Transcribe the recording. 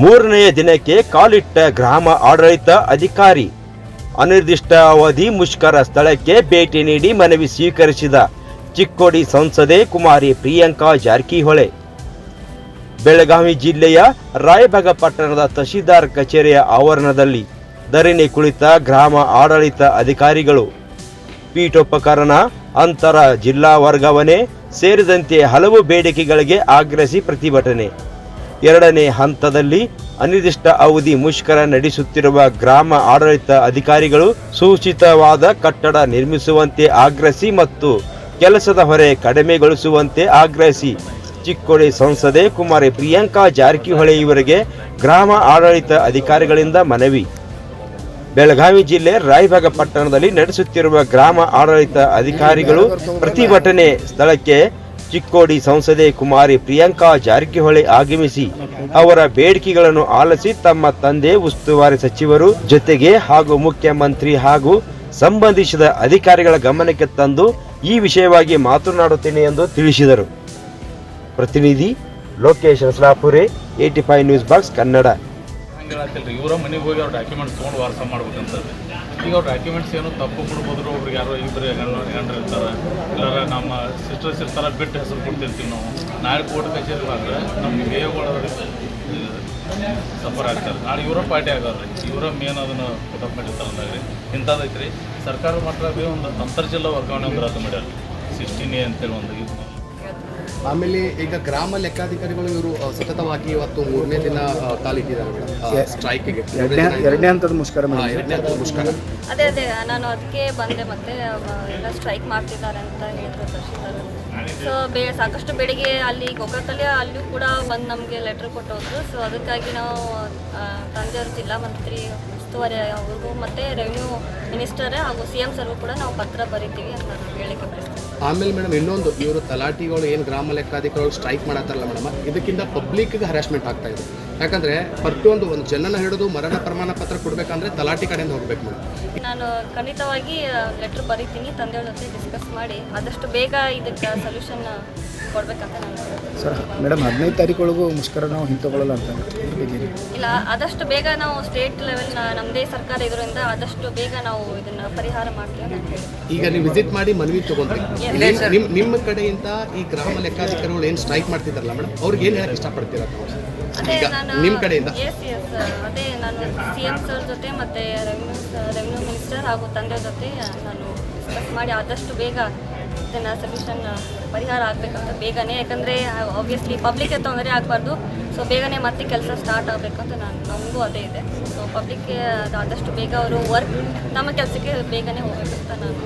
ಮೂರನೆಯ ದಿನಕ್ಕೆ ಕಾಲಿಟ್ಟ ಗ್ರಾಮ ಆಡಳಿತ ಅಧಿಕಾರಿ ಅನಿರ್ದಿಷ್ಟ ಅವಧಿ ಮುಷ್ಕರ ಸ್ಥಳಕ್ಕೆ ಭೇಟಿ ನೀಡಿ ಮನವಿ ಸ್ವೀಕರಿಸಿದ ಚಿಕ್ಕೋಡಿ ಸಂಸದೆ ಕುಮಾರಿ ಪ್ರಿಯಾಂಕಾ ಜಾರಕಿಹೊಳೆ. ಬೆಳಗಾವಿ ಜಿಲ್ಲೆಯ ರಾಯಬಾಗ ಪಟ್ಟಣದ ತಹಶೀಲ್ದಾರ್ ಕಚೇರಿಯ ಆವರಣದಲ್ಲಿ ಧರಣಿ ಕುಳಿತ ಗ್ರಾಮ ಆಡಳಿತ ಅಧಿಕಾರಿಗಳು. ಪೀಠೋಪಕರಣ, ಅಂತರ, ಜಿಲ್ಲಾ ವರ್ಗಾವಣೆ ಸೇರಿದಂತೆ ಹಲವು ಬೇಡಿಕೆಗಳಿಗೆ ಆಗ್ರಹಿಸಿ ಪ್ರತಿಭಟನೆ. ಎರಡನೇ ಹಂತದಲ್ಲಿ ಅನಿರ್ದಿಷ್ಟ ಅವಧಿ ಮುಷ್ಕರ ನಡೆಸುತ್ತಿರುವ ಗ್ರಾಮ ಆಡಳಿತ ಅಧಿಕಾರಿಗಳು ಸೂಚಿತವಾದ ಕಟ್ಟಡ ನಿರ್ಮಿಸುವಂತೆ ಆಗ್ರಹಿಸಿ ಮತ್ತು ಕೆಲಸದ ಹೊರೆ ಕಡಿಮೆಗೊಳಿಸುವಂತೆ ಆಗ್ರಹಿಸಿ. ಚಿಕ್ಕೋಡಿ ಸಂಸದೆ ಕುಮಾರಿ ಪ್ರಿಯಾಂಕಾ ಜಾರಕಿಹೊಳಿ ಇವರಿಗೆ ಗ್ರಾಮ ಆಡಳಿತ ಅಧಿಕಾರಿಗಳಿಂದ ಮನವಿ. ಬೆಳಗಾವಿ ಜಿಲ್ಲೆ ರಾಯಭಾಗ ಪಟ್ಟಣದಲ್ಲಿ ನಡೆಸುತ್ತಿರುವ ಗ್ರಾಮ ಆಡಳಿತ ಅಧಿಕಾರಿಗಳು ಪ್ರತಿಭಟನೆ ಸ್ಥಳಕ್ಕೆ ಚಿಕ್ಕೋಡಿ ಸಂಸದೆ ಕುಮಾರಿ ಪ್ರಿಯಾಂಕಾ ಜಾರಕಿಹೊಳಿ ಆಗಮಿಸಿ ಅವರ ಬೇಡಿಕೆಗಳನ್ನು ಆಲಿಸಿ ತಮ್ಮ ತಂದೆ ಉಸ್ತುವಾರಿ ಸಚಿವರು ಜೊತೆಗೆ ಹಾಗೂ ಮುಖ್ಯಮಂತ್ರಿ ಹಾಗೂ ಸಂಬಂಧಿಸಿದ ಅಧಿಕಾರಿಗಳ ಗಮನಕ್ಕೆ ತಂದು ಈ ವಿಷಯವಾಗಿ ಮಾತನಾಡುತ್ತೇನೆ ಎಂದು ತಿಳಿಸಿದರು. ಪ್ರತಿನಿಧಿ Lokesh Rasalapure eighty five news box Kannada. ಹಂಗೆ ರೀ ಇವರ ಮನೆಗೆ ಹೋಗಿ ಅವ್ರು ಡಾಕ್ಯುಮೆಂಟ್ಸ್ ತೊಗೊಂಡು ವಾರಸ ಮಾಡ್ಬೇಕಂತ. ಈಗ ಅವ್ರ ಡಾಕ್ಯುಮೆಂಟ್ಸ್ ಏನು ತಪ್ಪು ಕೊಡ್ಬೋದ್ರು ಒಬ್ರಿಗೆ ಯಾರೋ ಇಬ್ಬರು ಗಂಡ ಗಂಡ್ರು ಇರ್ತಾರೆ, ಇಲ್ಲಾರ ನಮ್ಮ ಸಿಸ್ಟರ್ಸ್ ಇರ್ತಾರೆ, ಬಿಟ್ಟು ಹೆಸರು ಕೊಡ್ತಿರ್ತೀವಿ ನಾವು. ನಾಳೆ ಕೋರ್ಟ್ ಕಚೇರಿ ಬಂದರೆ ನಮಗೆ ಬೇಯಗಳವ್ರಿಗೆ ಸಫರ್ ಆಗ್ತಾರೆ ನಾಳೆ ಇವರ ಪಾರ್ಟಿ ಆಗೋದ್ರಿ ಇವರ ಮೇನ್ ಅದನ್ನು ಪುಟಪ್ ಮಾಡಿರ್ತಾರೆ ಅಂದಾಗ್ರಿ. ಇಂಥದ್ದೈತೆ ರೀ ಸರ್ಕಾರ ಮಾತ್ರ ಒಂದು ಅಂತರ್ಜಿಲ್ಲಾ ವರ್ಗಾವಣೆ ಒಂದು ರದ್ದು ಮಾಡ್ಯಾರ ಸಿಕ್ಸ್ಟೀನ್ ಎ ಅಂತೇಳಿ ಒಂದು ಇದು. ಆಮೇಲೆ ಈಗ ಗ್ರಾಮ ಲೆಕ್ಕಾಧಿಕಾರಿಗಳು ಇವರು ಸತತವಾಗಿ ಇವತ್ತು ಮೂರನೇ ದಿನ ಕಾಲಿಟ್ಟಿದ್ದಾರೆ ಸ್ಟ್ರೈಕಿಗೆ. ಎರಡನೇ ಹಂತದ ಮುಷ್ಕರ ಎರಡನೇ ಹಂತದ ಮುಷ್ಕರ. ಅದೇ ಅದೇ ನಾನು ಅದಕ್ಕೆ ಬಂದೆ ಮತ್ತೆ ಎಲ್ಲ ಸ್ಟ್ರೈಕ್ ಮಾಡ್ತಿದ್ದಾರೆ ಅಂತ ಹೇಳಿದ್ರು ಸೊ ಬೇ ಸಾಕಷ್ಟು ಬೆಳಿಗ್ಗೆ ಅಲ್ಲಿ ಗೋಕಾಕಲ್ಲಿ ಅಲ್ಲಿಯೂ ಕೂಡ ಬಂದು ನಮಗೆ ಲೆಟ್ರ್ ಕೊಟ್ಟು ಹೋದ್ರು ಸೊ ಅದಕ್ಕಾಗಿ ನಾವು ತಂದೆಯವರು ಜಿಲ್ಲಾ ಮಂತ್ರಿ ಉಸ್ತುವಾರಿ ಅವ್ರಿಗೂ ಮತ್ತೆ ರೆವಿನ್ಯೂ ಮಿನಿಸ್ಟರ್ ಹಾಗೂ ಸಿ ಎಂ ಸರ್ಗೂ ಕೂಡ ನಾವು ಪತ್ರ ಬರಿತೀವಿ ಅಂತ ನಾನು ಹೇಳಿಕೆ ಆಮೇಲೆ ಮೇಡಮ್ ಇನ್ನೊಂದು, ಇವರು ತಲಾಟಿಗಳು ಏನು ಗ್ರಾಮ ಲೆಕ್ಕಾಧಿಕಾರಿಗಳು ಸ್ಟ್ರೈಕ್ ಮಾಡತ್ತಾರಲ್ಲ ಮೇಡಮ್ ಇದಕ್ಕಿಂತ ಪಬ್ಲಿಕ್ಗೆ ಹರಾಸ್ಮೆಂಟ್ ಆಗ್ತಾ ಇದೆ. ಯಾಕಂದ್ರೆ ಪ್ರತಿಯೊಂದು ಒಂದು ಜನನ ಹಿಡಿದು ಮರಣ ಪ್ರಮಾಣ ಪತ್ರ ಕೊಡಬೇಕಂದ್ರೆ ತಲಾಟಿ ಕಡೆಯಿಂದ ಹೋಗ್ಬೇಕು ಮೇಡಮ್ ನಾನು ಖಂಡಿತವಾಗಿ ಲೆಟರ್ ಬರೀತೀನಿ ತಂದೆಯವ್ರ ಜೊತೆ ಡಿಸ್ಕಸ್ ಮಾಡಿ ಆದಷ್ಟು ಬೇಗ ಇದಕ್ಕೆ ಸೊಲ್ಯೂಷನ್ ಕೊಡಬೇಕಂತ ನಾನು ಸರ್ ಮೇಡಮ್ ಹದಿನೈದು ತಾರೀಕೊಳಗೂ ಮುಷ್ಕರ ನಾವು ಹಿಂತಗೊಳ್ಳಲ್ಲ ಅಂತ? ಇಲ್ಲ ಆದಷ್ಟು ಬೇಗ ನಾವು ಸ್ಟೇಟ್ ಲೆವೆಲ್ ನಮ್ಮದೇ ಸರ್ಕಾರ ಇದರಿಂದ ಆದಷ್ಟು ಬೇಗ ನಾವು ಇದನ್ನ ಪರಿಹಾರ ಮಾಡ್ತೀವಿ ಅಂತ ಹೇಳಿ ಈಗ ನೀವು ವಿಸಿಟ್ ಮಾಡಿ ಮನವಿ ತಗೊಂಡ್ರಿ. ನಿಮ್ಮ ನಿಮ್ಮ ಕಡೆಯಿಂದ ಈ ಗ್ರಾಮ ಲೆಕ್ಕಾಧಿಕಾರಿಗಳು ಏನು ಸ್ಟ್ರೈಕ್ ಮಾಡ್ತಿದ್ದಾರಲ್ಲ ಮೇಡಮ್ ಅವ್ರಿಗೆ ಏನು ಹೇಳಕ್ಕೆ ಇಷ್ಟಪಡ್ತೀರಾ? ಅದೇ ನಾನು ನಿಮ್ಮ ಕಡೆಯಿಂದ? ಎಸ್ ಎಸ್ ಅದೇ ನಾನು ಸಿ ಎಂ ಸರ್ ಜೊತೆ ಮತ್ತೆ ರೆವಿನ್ಯೂ ರೆವಿನ್ಯೂ ಮಿನಿಸ್ಟರ್ ಹಾಗೂ ತಂದೆ ಜೊತೆ ನಾನು ಡಿಸ್ಕಸ್ ಮಾಡಿ ಆದಷ್ಟು ಬೇಗ ಇದನ್ನ ಸೊಲ್ಯೂಷನ್ ಪರಿಹಾರ ಆಗಬೇಕಂತ ಬೇಗನೆ. ಯಾಕಂದರೆ ಆಬ್ವಿಯಸ್ಲಿ ಪಬ್ಲಿಕ್ಗೆ ತೊಂದರೆ ಆಗಬಾರ್ದು. ಸೊ ಬೇಗನೆ ಮತ್ತೆ ಕೆಲಸ ಸ್ಟಾರ್ಟ್ ಆಗಬೇಕಂತ ನಾನು ನಮಗೂ ಅದೇ ಇದೆ. ಸೊ ಪಬ್ಲಿಕ್ಗೆ ಆದಷ್ಟು ಬೇಗ ಅವರು ವರ್ಕ್ ನಮ್ಮ ಕೆಲಸಕ್ಕೆ ಬೇಗನೆ ಹೋಗಬೇಕಂತ ನಾನು